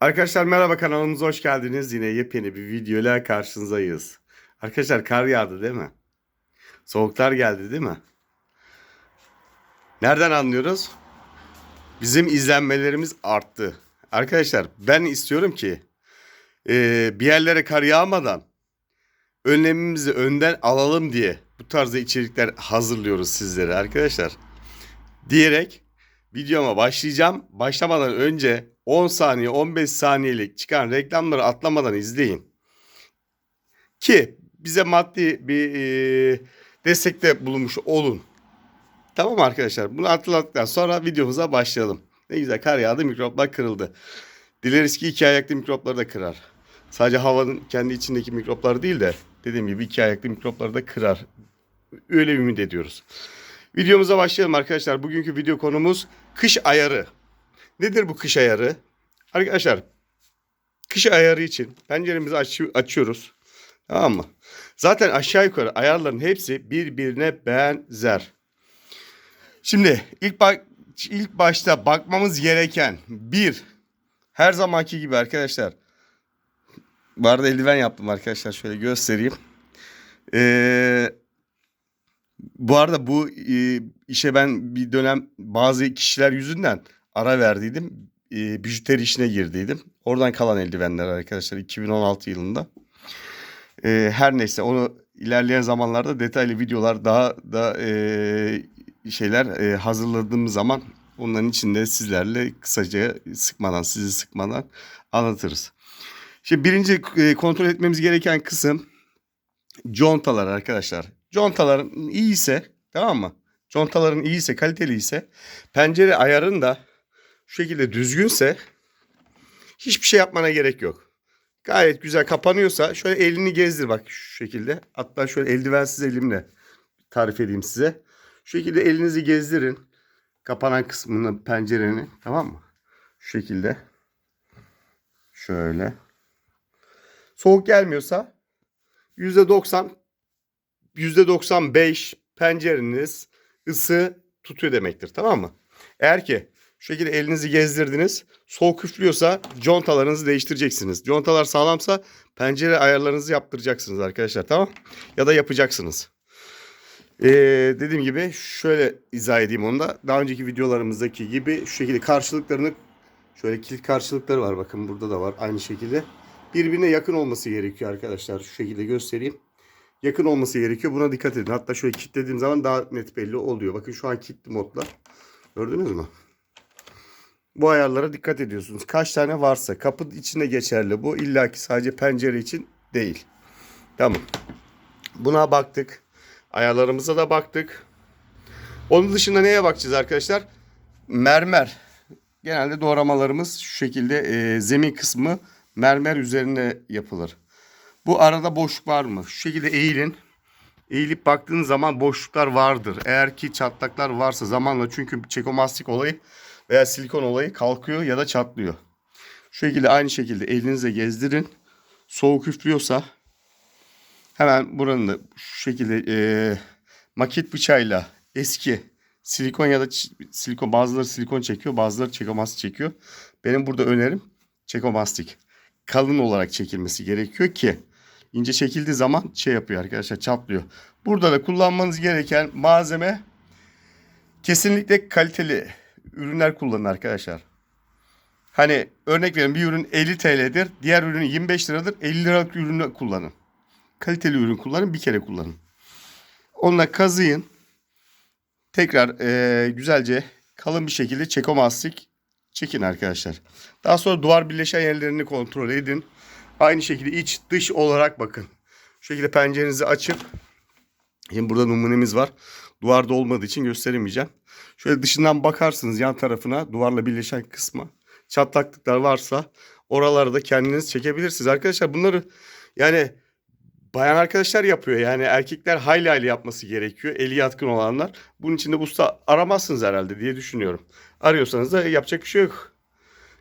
Arkadaşlar merhaba kanalımıza hoş geldiniz. Yine yepyeni bir videoyla karşınızdayız. Arkadaşlar kar yağdı değil mi? Soğuklar geldi değil mi? Nereden anlıyoruz? Bizim izlenmelerimiz arttı. Arkadaşlar ben istiyorum ki e, bir yerlere kar yağmadan önlemimizi önden alalım diye bu tarzda içerikler hazırlıyoruz sizlere arkadaşlar. Diyerek videoma başlayacağım. Başlamadan önce 10 saniye 15 saniyelik çıkan reklamları atlamadan izleyin. Ki bize maddi bir e, destekte bulunmuş olun. Tamam arkadaşlar? Bunu atlattıktan sonra videomuza başlayalım. Ne güzel kar yağdı mikroplar kırıldı. Dileriz ki iki ayaklı mikropları da kırar. Sadece havanın kendi içindeki mikroplar değil de dediğim gibi iki ayaklı mikropları da kırar. Öyle ümit ediyoruz. Videomuza başlayalım arkadaşlar. Bugünkü video konumuz kış ayarı. Nedir bu kış ayarı? Arkadaşlar kış ayarı için penceremizi aç- açıyoruz. Tamam mı? Zaten aşağı yukarı ayarların hepsi birbirine benzer. Şimdi ilk bak ilk başta bakmamız gereken bir her zamanki gibi arkadaşlar. Bu arada eldiven yaptım arkadaşlar şöyle göstereyim. Ee, bu arada bu e, işe ben bir dönem bazı kişiler yüzünden ara verdiydim. E, bijuteri işine girdiydim. Oradan kalan eldivenler arkadaşlar 2016 yılında. E, her neyse onu ilerleyen zamanlarda detaylı videolar daha da e, şeyler e, hazırladığımız zaman onların içinde sizlerle kısaca sıkmadan sizi sıkmadan anlatırız. Şimdi birinci e, kontrol etmemiz gereken kısım contalar arkadaşlar. Contaların iyiyse tamam mı? Contaların iyiyse kaliteli ise pencere ayarın da şu şekilde düzgünse hiçbir şey yapmana gerek yok. Gayet güzel kapanıyorsa şöyle elini gezdir bak şu şekilde. Hatta şöyle eldivensiz elimle tarif edeyim size. Şu şekilde elinizi gezdirin. Kapanan kısmını pencerenin tamam mı? Şu şekilde. Şöyle. Soğuk gelmiyorsa %90 %95 pencereniz ısı tutuyor demektir tamam mı? Eğer ki şu şekilde elinizi gezdirdiniz soğuk üflüyorsa contalarınızı değiştireceksiniz. Contalar sağlamsa pencere ayarlarınızı yaptıracaksınız arkadaşlar tamam Ya da yapacaksınız. Ee, dediğim gibi şöyle izah edeyim onu da. Daha önceki videolarımızdaki gibi şu şekilde karşılıklarını şöyle kilit karşılıkları var bakın burada da var aynı şekilde. Birbirine yakın olması gerekiyor arkadaşlar. Şu şekilde göstereyim yakın olması gerekiyor. Buna dikkat edin. Hatta şöyle kilitlediğim zaman daha net belli oluyor. Bakın şu an kilitli modda. Gördünüz mü? Bu ayarlara dikkat ediyorsunuz. Kaç tane varsa kapı içinde geçerli bu. İlla ki sadece pencere için değil. Tamam. Buna baktık. Ayarlarımıza da baktık. Onun dışında neye bakacağız arkadaşlar? Mermer. Genelde doğramalarımız şu şekilde e, zemin kısmı mermer üzerine yapılır. Bu arada boşluk var mı? Şu şekilde eğilin. Eğilip baktığınız zaman boşluklar vardır. Eğer ki çatlaklar varsa zamanla çünkü çekomastik olayı veya silikon olayı kalkıyor ya da çatlıyor. Şu şekilde aynı şekilde elinizle gezdirin. Soğuk üflüyorsa hemen buranın da şu şekilde e, maket bıçağıyla eski silikon ya da silikon bazıları silikon çekiyor bazıları çekomastik çekiyor. Benim burada önerim çekomastik. Kalın olarak çekilmesi gerekiyor ki ince çekildiği zaman şey yapıyor arkadaşlar çatlıyor. Burada da kullanmanız gereken malzeme kesinlikle kaliteli ürünler kullanın arkadaşlar. Hani örnek verin bir ürün 50 TL'dir. Diğer ürün 25 liradır. 50 liralık ürünü kullanın. Kaliteli ürün kullanın. Bir kere kullanın. Onunla kazıyın. Tekrar eee, güzelce kalın bir şekilde çekomastik çekin arkadaşlar. Daha sonra duvar birleşen yerlerini kontrol edin. Aynı şekilde iç dış olarak bakın. Şu şekilde pencerenizi açıp Şimdi burada numunemiz var. Duvarda olmadığı için gösteremeyeceğim. Şöyle dışından bakarsınız yan tarafına duvarla birleşen kısma. Çatlaklıklar varsa oraları da kendiniz çekebilirsiniz. Arkadaşlar bunları yani bayan arkadaşlar yapıyor. Yani erkekler hayli hayli yapması gerekiyor. Eli yatkın olanlar. Bunun için de usta aramazsınız herhalde diye düşünüyorum. Arıyorsanız da yapacak bir şey yok.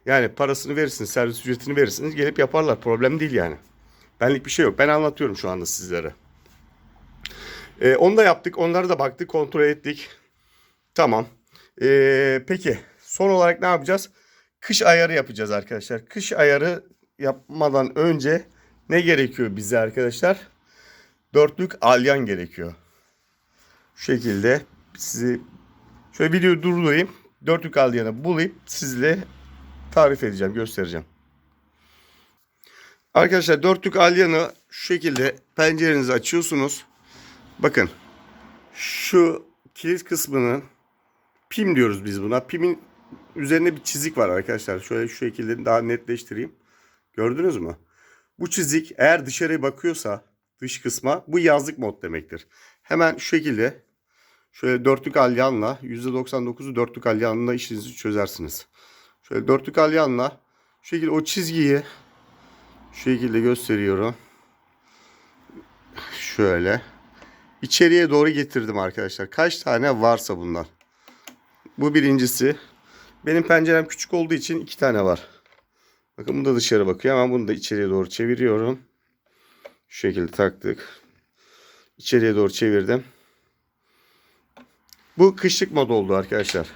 Yani parasını verirsiniz, servis ücretini verirsiniz. Gelip yaparlar. Problem değil yani. Benlik bir şey yok. Ben anlatıyorum şu anda sizlere. Ee, onu da yaptık. Onları da baktık. Kontrol ettik. Tamam. Ee, peki. Son olarak ne yapacağız? kış ayarı yapacağız arkadaşlar. Kış ayarı yapmadan önce ne gerekiyor bize arkadaşlar? Dörtlük alyan gerekiyor. Şu şekilde sizi şöyle videoyu durdurayım. Dörtlük alyanı bulayım sizle tarif edeceğim, göstereceğim. Arkadaşlar dörtlük alyanı şu şekilde pencerenizi açıyorsunuz. Bakın şu kilit kısmının pim diyoruz biz buna. Pimin üzerine bir çizik var arkadaşlar. Şöyle şu şekilde daha netleştireyim. Gördünüz mü? Bu çizik eğer dışarıya bakıyorsa dış kısma bu yazlık mod demektir. Hemen şu şekilde şöyle dörtlük alyanla %99'u dörtlük alyanla işinizi çözersiniz. Şöyle dörtlük alyanla şu şekilde o çizgiyi şu şekilde gösteriyorum. Şöyle içeriye doğru getirdim arkadaşlar. Kaç tane varsa bundan. Bu birincisi. Benim pencerem küçük olduğu için iki tane var. Bakın bu da dışarı bakıyor ama bunu da içeriye doğru çeviriyorum. Şu şekilde taktık. İçeriye doğru çevirdim. Bu kışlık mod oldu arkadaşlar.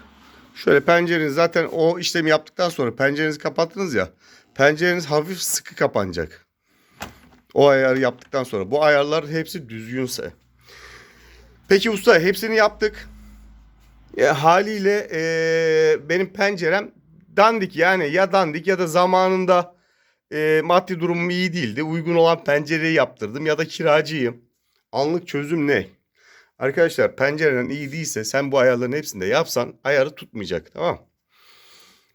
Şöyle pencereniz zaten o işlemi yaptıktan sonra pencerenizi kapattınız ya. Pencereniz hafif sıkı kapanacak. O ayarı yaptıktan sonra. Bu ayarlar hepsi düzgünse. Peki usta hepsini yaptık. E, haliyle e, benim pencerem dandik yani ya dandik ya da zamanında e, maddi durumum iyi değildi. Uygun olan pencereyi yaptırdım ya da kiracıyım. Anlık çözüm ne? Arkadaşlar penceren iyi değilse sen bu ayarların hepsini de yapsan ayarı tutmayacak tamam?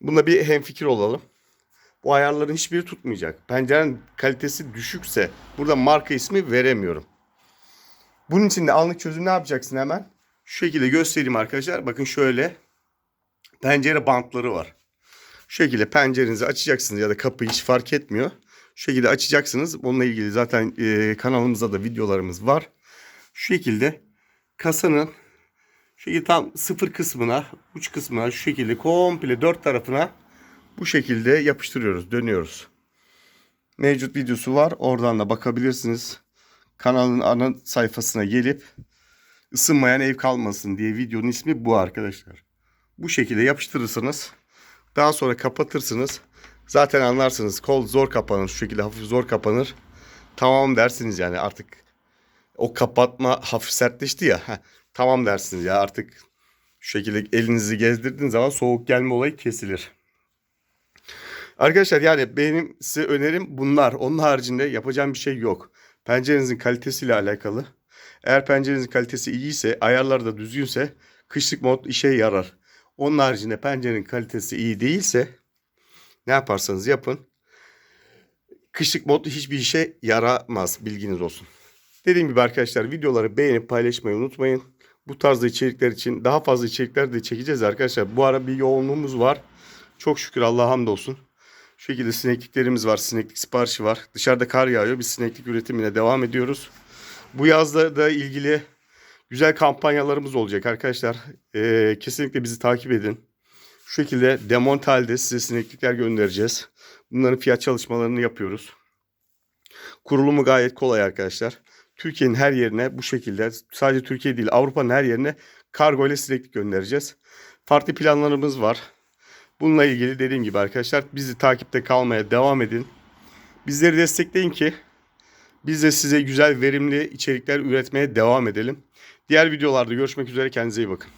Bunda bir hemfikir olalım. Bu ayarların hiçbiri tutmayacak. Pencerenin kalitesi düşükse burada marka ismi veremiyorum. Bunun için de anlık çözüm ne yapacaksın hemen? Şu şekilde göstereyim arkadaşlar. Bakın şöyle pencere bantları var. Şu şekilde pencerenizi açacaksınız ya da kapıyı hiç fark etmiyor. Şu şekilde açacaksınız. Onunla ilgili zaten e, kanalımızda da videolarımız var. Şu şekilde kasanın şu şekilde tam sıfır kısmına, uç kısmına şu şekilde komple dört tarafına bu şekilde yapıştırıyoruz, dönüyoruz. Mevcut videosu var. Oradan da bakabilirsiniz. Kanalın ana sayfasına gelip ısınmayan ev kalmasın diye videonun ismi bu arkadaşlar. Bu şekilde yapıştırırsınız. Daha sonra kapatırsınız. Zaten anlarsınız kol zor kapanır. Şu şekilde hafif zor kapanır. Tamam dersiniz yani artık o kapatma hafif sertleşti ya. Heh, tamam dersiniz ya artık şu şekilde elinizi gezdirdiğiniz zaman soğuk gelme olayı kesilir. Arkadaşlar yani benim size önerim bunlar. Onun haricinde yapacağım bir şey yok. Pencerenizin kalitesiyle alakalı. Eğer pencerenizin kalitesi iyiyse, ayarlar da düzgünse kışlık mod işe yarar. Onun haricinde pencerenin kalitesi iyi değilse ne yaparsanız yapın. Kışlık mod hiçbir işe yaramaz. Bilginiz olsun. Dediğim gibi arkadaşlar videoları beğenip paylaşmayı unutmayın. Bu tarzda içerikler için daha fazla içerikler de çekeceğiz arkadaşlar. Bu ara bir yoğunluğumuz var. Çok şükür Allah'a hamdolsun. Şu şekilde sinekliklerimiz var. Sineklik siparişi var. Dışarıda kar yağıyor. Biz sineklik üretimine devam ediyoruz. Bu yazda da ilgili güzel kampanyalarımız olacak arkadaşlar. Ee, kesinlikle bizi takip edin. Şu şekilde demontalde size sineklikler göndereceğiz. Bunların fiyat çalışmalarını yapıyoruz. Kurulumu gayet kolay arkadaşlar. Türkiye'nin her yerine bu şekilde sadece Türkiye değil Avrupa'nın her yerine kargo ile sineklik göndereceğiz. Farklı planlarımız var. Bununla ilgili dediğim gibi arkadaşlar bizi takipte kalmaya devam edin. Bizleri destekleyin ki biz de size güzel verimli içerikler üretmeye devam edelim. Diğer videolarda görüşmek üzere kendinize iyi bakın.